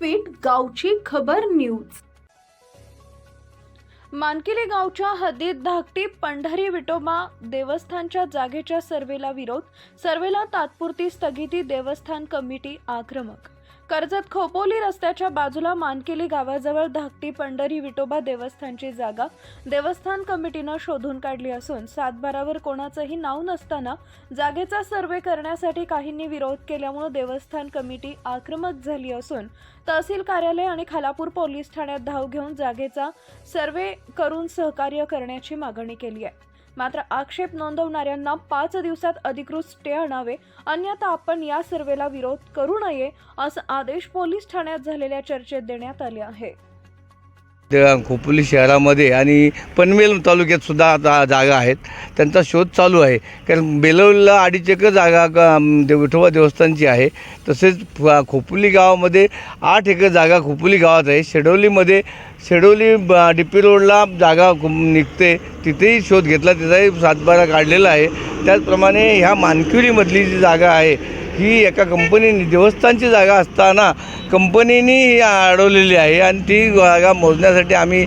व्यासपीठ गावची खबर न्यूज मानकिले गावच्या हद्दीत धाकटी पंढरी विटोबा देवस्थानच्या जागेच्या सर्वेला विरोध. सर्वेला तात्पुरती स्थगिती देवस्थान कमिटी आक्रमक. कर्जत खोपोली रस्त्याच्या बाजूला मानकेली गावाजवळ धाकटी पंढरी विटोबा देवस्थानची जागा देवस्थान कमिटीनं शोधून काढली असून सातबारावर कोणाचंही नाव नसताना जागेचा सर्वे करण्यासाठी काहींनी विरोध केल्यामुळे देवस्थान कमिटी आक्रमक झाली असून तहसील कार्यालय आणि खालापूर पोलीस ठाण्यात धाव घेऊन जागेचा सर्वे करून सहकार्य करण्याची मागणी केली आहे. मात्र आक्षेप नोंदवणाऱ्यांना पाच दिवसात अधिकृत स्टे आणावे. अन्यथा आपण या सर्वेला विरोध करू नये असा आदेश पोलीस ठाण्यात झालेल्या चर्चेत देण्यात आले आहे. त्या खोपोली शहरामध्ये आणि पनवेल तालुक्यात सुद्धा आता जागा आहेत. त्यांचा शोध चालू आहे. कारण बेलवलीला अडीच एकर जागा देव विठोबा देवस्थानची आहे. तसेच खोपोली गावामध्ये आठ एकर जागा खोपोली गावात आहे. शेडवलीमध्ये शेडोली ब- डिपी रोडला जागा निघते. तिथेही शोध घेतला तिथाही सातबारा काढलेला आहे. त्याचप्रमाणे ह्या मानकिवलीमधली जी जागा आहे ही एका कंपनीने देवस्थानची जागा असताना कंपनीने ही अडवलेली आहे आणि ती जागा मोजण्यासाठी आम्ही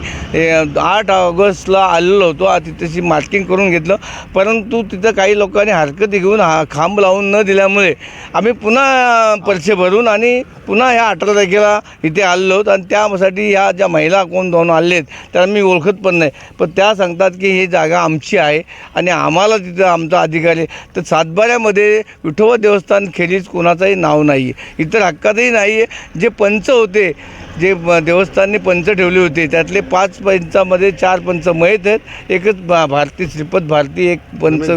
आठ ऑगस्टला आलेलो होतो. तिथेशी मार्किंग करून घेतलं. परंतु तिथं काही लोकांनी हरकती घेऊन हा खांब लावून न दिल्यामुळे आम्ही पुन्हा पैसे भरून आणि पुन्हा ह्या अठरा तारखेला इथे आलेलो आहोत. आणि त्यासाठी ह्या ज्या महिला कोण दोन आले आहेत त्याला मी ओळखत पण नाही. पण त्या सांगतात की ही जागा आमची आहे आणि आम्हाला तिथं आमचा अधिकारी तर सातबाऱ्यामध्ये विठोबा देवस्थान खेरीज कोणाचंही नाव नाही आहे इतर हक्कातही नाही आहे जे पंच होते जे देवस्थानने पंच ठेवले होते त्यातले पाच पंचामध्ये चार पंच मयत आहेत. एकच भारती श्रीपद भारती एक पंच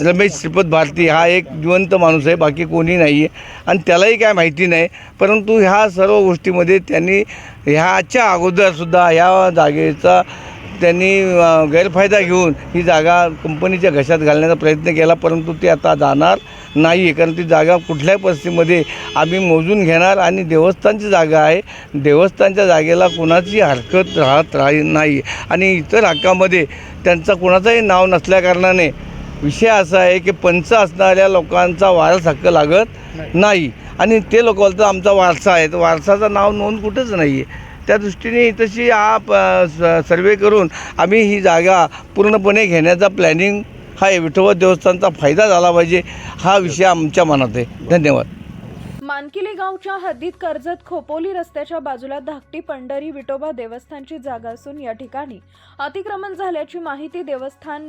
रमेश श्रीपद भारती हा एक जिवंत माणूस आहे बाकी कोणी नाही आहे आणि त्यालाही काय माहिती नाही परंतु ह्या सर्व गोष्टीमध्ये त्यांनी ह्याच्या अगोदरसुद्धा ह्या जागेचा त्यांनी गैरफायदा घेऊन ही जागा कंपनीच्या घशात घालण्याचा प्रयत्न केला परंतु ती आता जाणार नाही आहे कारण ती जागा कुठल्याही परिस्थितीमध्ये आम्ही मोजून घेणार आणि देवस्थानची जागा आहे. देवस्थानच्या जागेला कुणाची हरकत राहत राही नाही आणि इतर हक्कामध्ये त्यांचा कुणाचंही नाव नसल्याकारणाने विषय असा आहे की पंच असणाऱ्या लोकांचा वारस हक्क लागत नाही. आणि ते लोक बोलतात आमचा वारसा आहे. तर वारसाचं नाव नोंद कुठंच नाही आहे त्या दृष्टीने तशी हा प- स- सर्वे करून आम्ही ही जागा पूर्णपणे घेण्याचा प्लॅनिंग हा आहे विठोबा देवस्थानचा फायदा झाला पाहिजे हा विषय आमच्या मनात आहे. धन्यवाद. मानकिली गावच्या हद्दीत कर्जत खोपोली रस्त्याच्या बाजूला धाकटी पंढरी विठोबा देवस्थानची जागा असून या ठिकाणी अतिक्रमण झाल्याची माहिती देवस्थान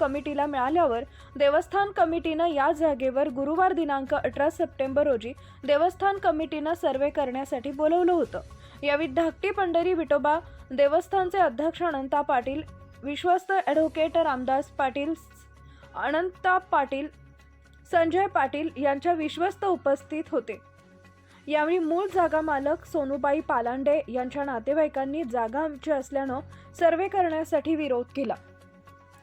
कमिटीला मिळाल्यावर देवस्थान कमिटीनं या जागेवर गुरुवार दिनांक अठरा सप्टेंबर रोजी देवस्थान कमिटीनं सर्वे करण्यासाठी बोलवलं होतं. यावेळी धाकटी पंढरी विठोबा देवस्थानचे अध्यक्ष अनंता पाटील विश्वस्त ॲडव्होकेट रामदास पाटील अनंता पाटील संजय पाटील यांच्या विश्वस्त उपस्थित होते. यावेळी मूळ जागा मालक सोनूबाई पालांडे यांच्या नातेवाईकांनी जागा आमची असल्यानं सर्वे करण्यासाठी विरोध केला.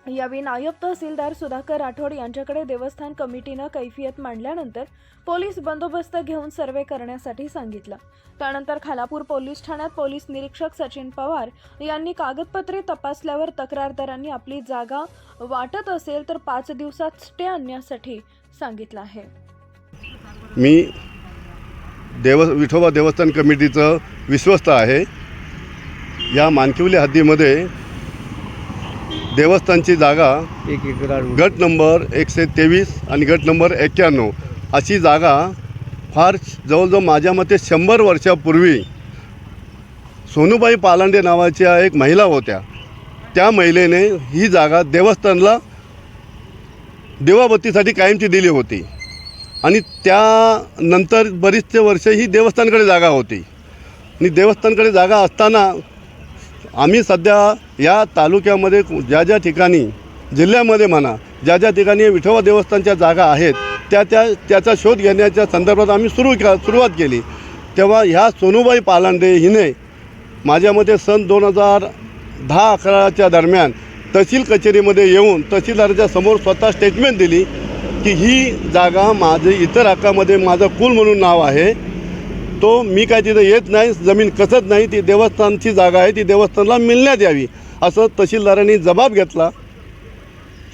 यावेळी नायब तहसीलदार सुधाकर राठोड यांच्याकडे देवस्थान कमिटीनं कैफियत मांडल्यानंतर पोलीस बंदोबस्त घेऊन सर्वे करण्यासाठी सांगितलं. त्यानंतर खालापूर पोलीस ठाण्यात पोलीस निरीक्षक सचिन पवार यांनी कागदपत्रे तपासल्यावर तक्रारदारांनी आपली जागा वाटत असेल तर पाच दिवसात स्टे आणण्यासाठी सांगितलं आहे. मी देव विठोबा देवस्थान कमिटीचं विश्वस्त आहे. या मानकिवली हद्दीमध्ये देवस्थानची जागा एक गट नंबर एकशे तेवीस आणि गट नंबर एक्क्याण्णव. अशी जागा फार जवळजवळ माझ्या मते शंभर वर्षापूर्वी सोनूबाई पालांडे नावाच्या एक महिला होत्या. त्या महिलेने ही जागा देवस्थानला देवाबत्तीसाठी कायमची दिली होती. आणि त्यानंतर बरीचसे वर्ष ही देवस्थानकडे जागा होती. आणि देवस्थानकडे जागा असताना आम्ही सध्या या तालुक्यामध्ये ज्या ज्या ठिकाणी जिल्ह्यामध्ये म्हणा ज्या ज्या ठिकाणी विठोबा देवस्थानच्या जागा आहेत त्या त्या त्याचा शोध घेण्याच्या संदर्भात आम्ही सुरू के सुरुवात केली. तेव्हा ह्या सोनूबाई पालांडे हिने माझ्या मते सन दोन हजार दहा अकराच्या दरम्यान तहसील कचेरीमध्ये येऊन तहसीलदाराच्या समोर स्वतः स्टेटमेंट दिली की ही जागा माझे इतर हक्कामध्ये माझं कुल म्हणून नाव आहे. तो मी काय तिथं येत नाही जमीन कसत नाही ती देवस्थानची जागा आहे ती देवस्थानला मिळण्यात यावी. असं तहसीलदारांनी जबाब घेतला.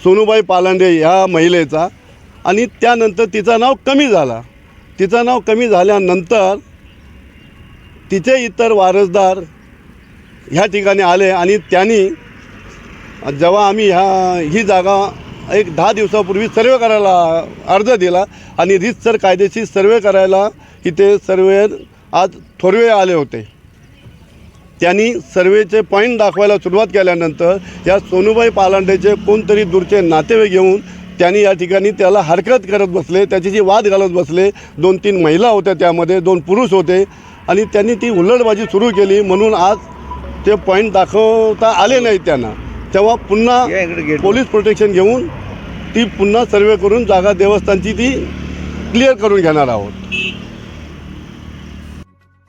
सोनूबाई पालांडे ह्या महिलेचा आणि त्यानंतर तिचं नाव कमी झाला. तिचं नाव कमी झाल्यानंतर तिचे इतर वारसदार ह्या ठिकाणी आले आणि त्यांनी जेव्हा आम्ही ह्या ही जागा एक दहा दिवसापूर्वी सर्वे करायला अर्ज दिला आणि रीतसर कायदेशीर सर्वे करायला इथे सर्वेअर आज थोरवे आले होते. त्यांनी सर्वेचे पॉईंट दाखवायला सुरुवात केल्यानंतर या सोनूबाई पालांडेचे कोणतरी दूरचे नातेवाईक घेऊन त्यांनी या ठिकाणी त्याला हरकत करत बसले त्याच्याशी वाद घालत बसले. दोन तीन महिला होत्या त्यामध्ये दोन पुरुष होते आणि त्यांनी ती हुल्लडबाजी सुरू केली म्हणून आज ते पॉईंट दाखवता आले नाही त्यांना. तेव्हा पुन्हा पोलीस प्रोटेक्शन घेऊन ती पुन्हा सर्वे करून जागा देवस्थानची ती क्लिअर करून घेणार आहोत.